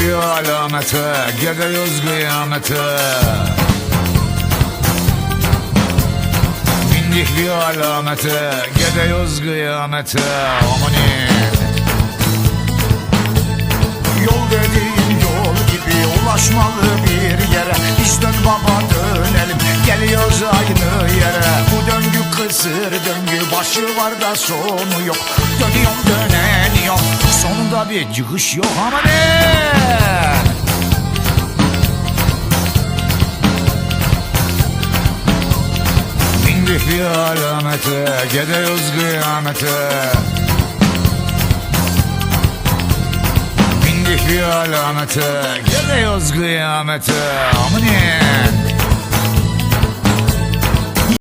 bir alamete Gidiyoruz kıyamete. Bindik bir alamete Gidiyoruz kıyamete. Amanin Yol dediğin yol gibi ulaşmalı bir yere. Biz dön baba dönelim. Geliyoruz aynı yere. Bu döngü kısır döngü başı var da sonu yok. Dönüyorum sonunda bir çıkış yok ama ne? Bindik bir alamete Gidiyoruz kıyamete. Bindik bir alamete Gidiyoruz kıyamete. Amanin